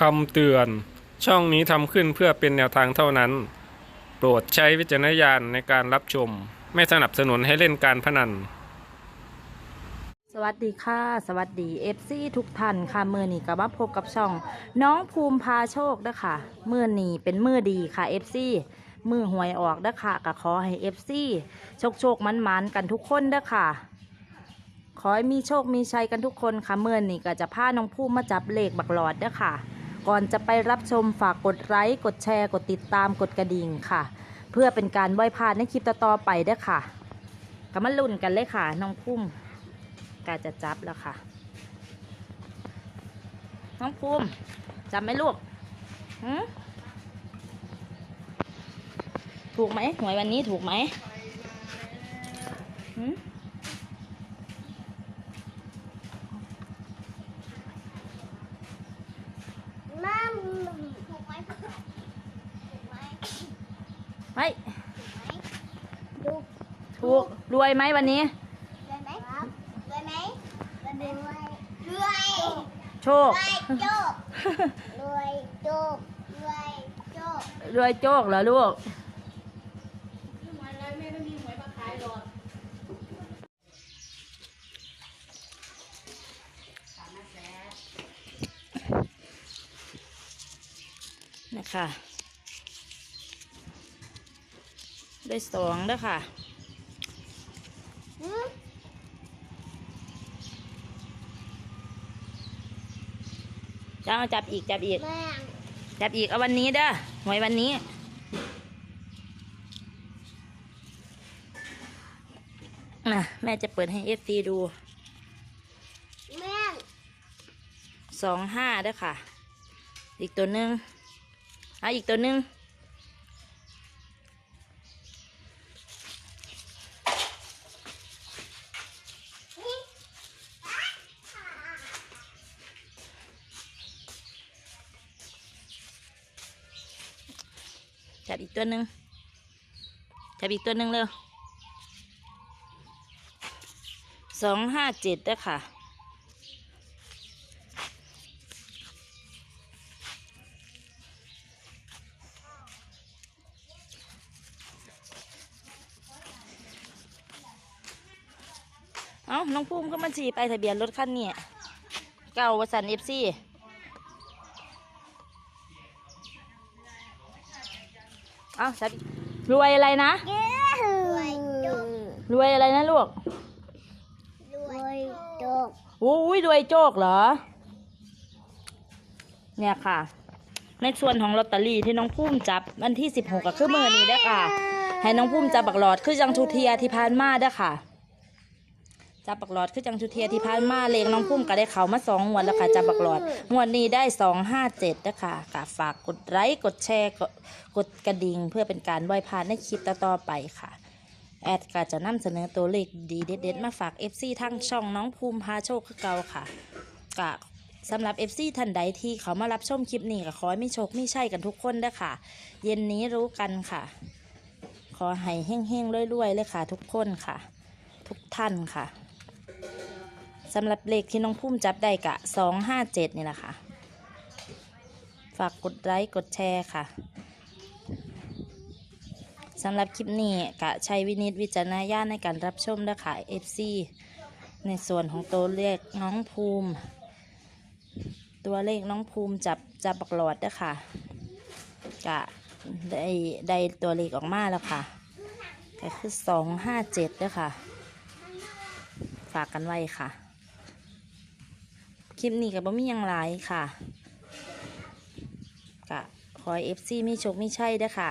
คำเตือน ช่องนี้ทำขึ้นเพื่อเป็นแนวทางเท่านั้น โปรดใช้วิจารณญาณในการรับชม ไม่สนับสนุนให้เล่นการพนัน สวัสดีค่ะ สวัสดีเอฟซีทุกท่านค่ะมือนี้ก็มาพบกับช่อง น้องภูมิพาโชคนะคะมือนี้เป็นมือดีค่ะเอฟซีมือหวยออกเด้อค่ะก็ขอให้เอฟซีโชคโชคมันมันๆกันทุกคนเด้อค่ะ ขอให้มีโชคมีชัยกันทุกคนค่ะเมื่อนี้ก็จะพาน้องภูมิมาจับเลขบักหลอดเด้อค่ะ ก่อนจะไปรับชมฝากกดไลค์กดแชร์กดติดตามกดกระดิ่งค่ะ เพื่อเป็นการไหว้พาดในคลิปต่อๆไปด้ค่ะก็มาลุ้นกันเลยค่ะน้องภูมิกาจะจับแล้วค่ะ น้องภูมิจับไหมลูกถูกไหมหวยวันนี้ถูกไหมหืม น้ำถูกไหมถูกไหม ไม่ดูถูกรวยไหมวันนี้ รวยไหมรวยไหมรวยรวยรวยโชคโจกรวยโจกรวยโจกรวยโชคเหรอลูกนะคะ สองแล้วค่ะจะเอาจับอีกจับอีกแม่จับอีกเอาวันนี้เด้อหวยวันนี้น่ะแม่จะเปิดให้เอฟซีดูแม่สองห้าเด้อค่ะ อีกตัวหนึ่งเอาอีกตัวหนึ่ง จับอีกตัวหนึ่งจับอีกตัวหนึ่งเร็วสองห้าเจ็ดเด้อค่ะ เอ้าน้องภูมิก็มันสีไปทะเบียนรถคันนี้เก่าวสันเอฟซีเอ้าสัตว์รวยอะไรนะ รวยโจกรวยอะไรนะลูกรวยโจกอุ้ยรวยโจกเหรอ เนี่ยค่ะ ในส่วนของลอตเตอรี่ที่น้องภูมิจับวันที่สิบหกก็คือมือนี้ได้อค่ะ ให้น้องภูมิจับบักหลอดคือจังทูเทียที่พานมาได้อค่ะ จับบักหลอดคือจังทูเทียที่พานมาเลงน้องภูมิก็ได้เขามาสองงวดแล้วค่ะจับบักหลอดงวดนี้ได้สองห้าเจ็ดนะคะกฝากกดไลค์กดแชร์กดกดกระดิ่งเพื่อเป็นการไหว้พานในคลิปต่อไปค่ะ แอดก็จะนำเสนอตัวเลขดีเด็ดๆมาฝาก FC ทั้งช่องน้องภูมิพาโชคคือเก่าค่ะกะสำหรับ FC ท่านใดที่เขามารับชมคลิปนี้ก็ขอให้มีโชคไมีชัยกันทุกคนเด้อค่ะ เย็นนี้รู้กันค่ะ ขอให้เฮ้งๆรวยๆเลยค่ะ ทุกคนค่ะ ทุกท่านค่ะ สำหรับเลขที่น้องภูมิจับได้กะสองห้าเจ็ดนี่แหละค่ะ ฝากกดไลค์กดแชร์ค่ะสำหรับคลิปนี้กะใช้วินิจวิจารณญาณในการรับชมนะคะ FC ในส่วนของตัวเลขน้องภูมิ ตัวเลขน้องภูมิจับจับบักหลอดนะคะกะได้ได้ตัวเลขออกมาแล้วค่ะก็คือสองห้าเจ็ดด้วยค่ะ ฝากกันไว้ค่ะ คลิปนี้กับบ่มียังหลายค่ะกะขอเอฟซีไม่โชคมีชัยเด้อค่ะ